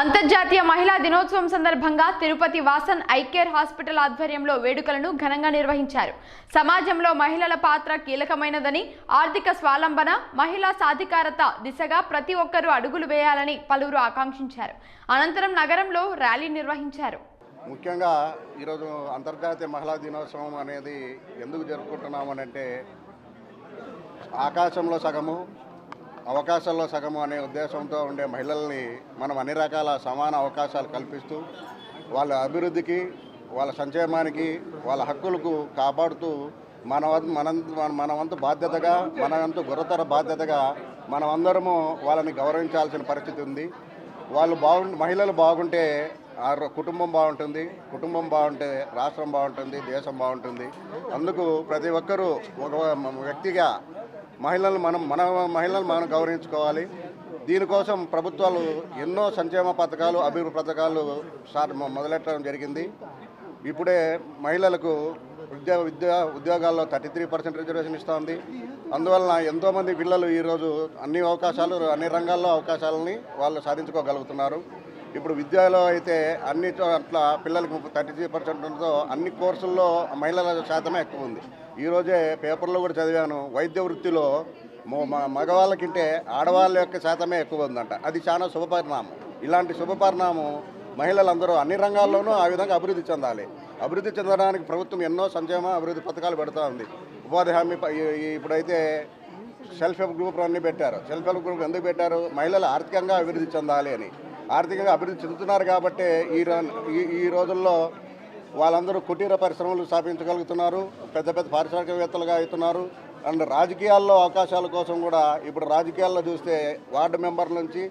అంతర్జాతీయ మహిళా దినోత్సవం సందర్భంగా తిరుపతి వాసన్ ఐకేర్ హాస్పిటల్ ఆధ్వర్యంలో వేడుకలను ఘనంగా నిర్వహించారు. సమాజంలో మహిళల పాత్ర కీలకమైనదని ఆర్థిక స్వాలంబన మహిళా సాధికారత దిశగా ప్రతి ఒక్కరూ అడుగులు వేయాలని పలువురు ఆకాంక్షించారు. అనంతరం నగరంలో ర్యాలీ నిర్వహించారు. ముఖ్యంగా ఈరోజు అంతర్జాతీయ మహిళా దినోత్సవం అనేది ఎందుకు జరుపుకుంటున్నామనంటే ఆకాశంలో సగము అవకాశాల్లో సగము అనే ఉద్దేశంతో ఉండే మహిళల్ని మనం అన్ని రకాల సమాన అవకాశాలు కల్పిస్తూ వాళ్ళ అభివృద్ధికి వాళ్ళ సంక్షేమానికి వాళ్ళ హక్కులకు కాపాడుతూ మన మన మన వంతు బాధ్యతగా మన వంతు బాధ్యతగా మనమందరము వాళ్ళని గౌరవించాల్సిన పరిస్థితి ఉంది. వాళ్ళు బాగు మహిళలు బాగుంటే ఆ కుటుంబం బాగుంటుంది కుటుంబం బాగుంటే రాష్ట్రం బాగుంటుంది దేశం బాగుంటుంది. అందుకు ప్రతి ఒక్కరూ ఒక వ్యక్తిగా మహిళలు మనం మన మహిళలు మనం గౌరవించుకోవాలి. దీనికోసం ప్రభుత్వాలు ఎన్నో సంక్షేమ పథకాలు అభివృద్ధి పథకాలు స్టార్ట్ మొదలెట్టడం జరిగింది. ఇప్పుడే మహిళలకు విద్యా విద్యా ఉద్యోగాల్లో థర్టీ త్రీ పర్సెంట్ రిజర్వేషన్ ఇస్తోంది. అందువలన ఎంతోమంది పిల్లలు ఈరోజు అన్ని అవకాశాలు అన్ని రంగాల్లో అవకాశాలని వాళ్ళు సాధించుకోగలుగుతున్నారు. ఇప్పుడు విద్యలో అయితే అన్ని అట్లా పిల్లలకు థర్టీ త్రీ పర్సెంట్తో అన్ని కోర్సుల్లో మహిళల శాతమే ఎక్కువ ఉంది. ఈరోజే పేపర్లో కూడా చదివాను వైద్య వృత్తిలో మ- మగవాళ్ళకింటే ఆడవాళ్ళ యొక్క శాతమే ఎక్కువ ఉందంట. అది చాలా శుభపరిణామం ఇలాంటి శుభపరిణామం మహిళలందరూ అన్ని రంగాల్లోనూ ఆ విధంగా అభివృద్ధి చెందాలి. అభివృద్ధి చెందడానికి ప్రభుత్వం ఎన్నో సంక్షేమ అభివృద్ధి పథకాలు పెడుతూ ఉంది. ఉపాధి హామీ ఇప్పుడైతే సెల్ఫ్ హెల్ప్ గ్రూప్ అన్ని పెట్టారు. సెల్ఫ్ హెల్ప్ గ్రూప్ ఎందుకు పెట్టారు? మహిళలు ఆర్థికంగా అభివృద్ధి చెందాలి అని. ఆర్థికంగా అభివృద్ధి చెందుతున్నారు కాబట్టి ఈ ర- ఈ- ఈ రోజుల్లో వాళ్ళందరూ కుటీర పరిశ్రమలు స్థాపించగలుగుతున్నారు పెద్ద పెద్ద పారిశ్రామికవేత్తలుగా అవుతున్నారు. అండ్ రాజకీయాల్లో అవకాశాల కోసం కూడా ఇప్పుడు రాజకీయాల్లో చూస్తే వార్డు మెంబర్ నుంచి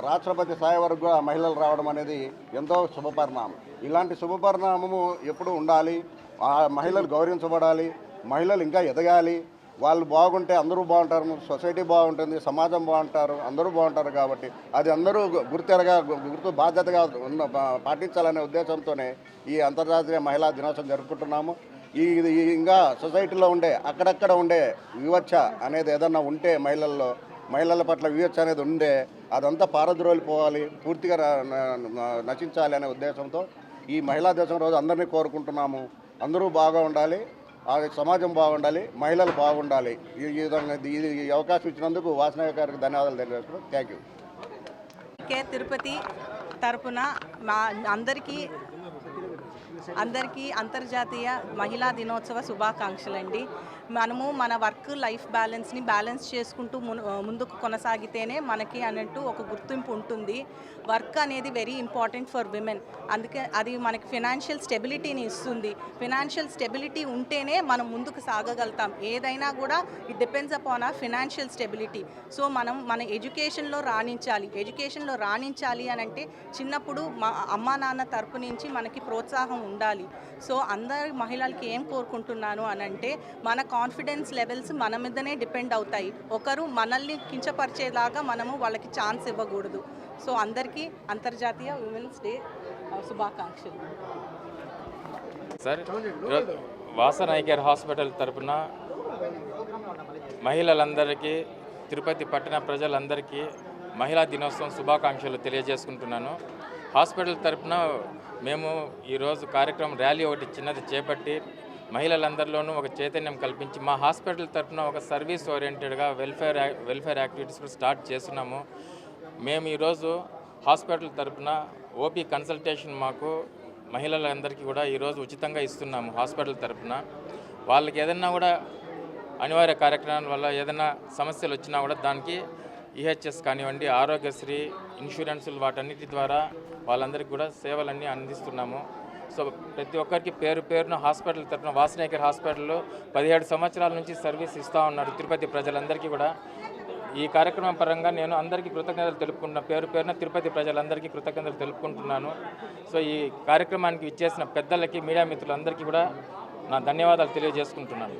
రాష్ట్రపతి స్థాయి వరకు కూడా మహిళలు రావడం అనేది ఎంతో శుభపరిణామం. ఇలాంటి శుభపరిణామము ఎప్పుడు ఉండాలి. ఆ మహిళలు గౌరవించబడాలి. మహిళలు ఇంకా ఎదగాలి. వాళ్ళు బాగుంటే అందరూ బాగుంటారు సొసైటీ బాగుంటుంది సమాజం బాగుంటారు అందరూ బాగుంటారు కాబట్టి అది అందరూ గుర్తెరగా గుర్తు బాధ్యతగా ఉన్న పాటించాలనే ఉద్దేశంతోనే ఈ అంతర్జాతీయ మహిళా దినోత్సవం జరుపుకుంటున్నాము. ఈ ఇంకా సొసైటీలో ఉండే అక్కడక్కడ ఉండే వివక్ష అనేది ఏదన్నా ఉంటే మహిళల్లో మహిళల పట్ల వివక్ష అనేది ఉండే అదంతా పారద్రోలిపోవాలి పూర్తిగా నశించాలి అనే ఉద్దేశంతో ఈ మహిళా దివసం రోజు అందరినీ కోరుకుంటున్నాము. అందరూ బాగా ఉండాలి. ఆ సమాజం బాగుండాలి మహిళలు బాగుండాలి. ఈ విధంగా ఇది ఈ అవకాశం ఇచ్చినందుకు వాసన గారికి ధన్యవాదాలు తెలియజేస్తున్నాం. థ్యాంక్ యూ కే తిరుపతి తరపున మా అందరికీ అందరికీ అంతర్జాతీయ మహిళా దినోత్సవ శుభాకాంక్షలండి. మనము మన వర్క్ లైఫ్ బ్యాలెన్స్ని బ్యాలెన్స్ చేసుకుంటూ ముందుకు కొనసాగితేనే మనకి అన్నట్టు ఒక గుర్తింపు ఉంటుంది. వర్క్ అనేది వెరీ ఇంపార్టెంట్ ఫర్ విమెన్. అందుకే అది మనకి ఫినాన్షియల్ స్టెబిలిటీని ఇస్తుంది. ఫినాన్షియల్ స్టెబిలిటీ ఉంటేనే మనం ముందుకు సాగగలుగుతాం. ఏదైనా కూడా ఇట్ డిపెండ్స్ అపాన్ ఆ ఫినాన్షియల్ స్టెబిలిటీ. సో మనం మన ఎడ్యుకేషన్లో రాణించాలి. ఎడ్యుకేషన్లో రాణించాలి అని అంటే చిన్నప్పుడు మా అమ్మా నాన్న తరపు నుంచి మనకి ప్రోత్సాహం ఉండాలి. సో అందరి మహిళలకి ఏం కోరుకుంటున్నాను అని అంటే మన కాన్ఫిడెన్స్ లెవెల్స్ మన మీదనే డిపెండ్ అవుతాయి. ఒకరు మనల్ని కించపరిచేలాగా మనము వాళ్ళకి ఛాన్స్ ఇవ్వకూడదు. సో అందరికీ అంతర్జాతీయ ఉమెన్స్ డే శుభాకాంక్షలు. Sir Vasan eye care hospital తరపున మహిళలందరికీ తిరుపతి పట్టణ ప్రజలందరికీ మహిళా దినోత్సవం శుభాకాంక్షలు తెలియజేసుకుంటున్నాను. హాస్పిటల్ తరపున మేము ఈరోజు కార్యక్రమం ర్యాలీ ఒకటి చిన్నది చేపట్టి మహిళలందరిలోనూ ఒక చైతన్యం కల్పించి మా హాస్పిటల్ తరపున ఒక సర్వీస్ ఓరియంటెడ్గా వెల్ఫేర్ వెల్ఫేర్ యాక్టివిటీస్ కూడా స్టార్ట్ చేస్తున్నాము మేము ఈరోజు హాస్పిటల్ తరపున ఓపీ కన్సల్టేషన్ మాకు మహిళలందరికీ కూడా ఈరోజు ఉచితంగా ఇస్తున్నాము హాస్పిటల్ తరపున. వాళ్ళకి ఏదన్నా కూడా అనివార్య కార్యక్రమాల వల్ల ఏదైనా సమస్యలు వచ్చినా కూడా దానికి ఈహెచ్ఎస్ కానివ్వండి ఆరోగ్యశ్రీ ఇన్సూరెన్సులు వాటన్నిటి ద్వారా వాళ్ళందరికీ కూడా సేవలన్నీ అందిస్తున్నాము. సో ప్రతి ఒక్కరికి పేరు పేరున హాస్పిటల్ తరఫున వాసనేకర్ హాస్పిటల్లో పదిహేడు సంవత్సరాల నుంచి సర్వీస్ ఇస్తూ ఉన్నారు తిరుపతి ప్రజలందరికీ కూడా. ఈ కార్యక్రమం పరంగా నేను అందరికీ కృతజ్ఞతలు తెలుపుకుంటున్న పేరు పేరున తిరుపతి ప్రజలందరికీ కృతజ్ఞతలు తెలుపుకుంటున్నాను. సో ఈ కార్యక్రమానికి ఇచ్చేసిన పెద్దలకి మీడియా మిత్రులందరికీ కూడా నా ధన్యవాదాలు తెలియజేసుకుంటున్నాను.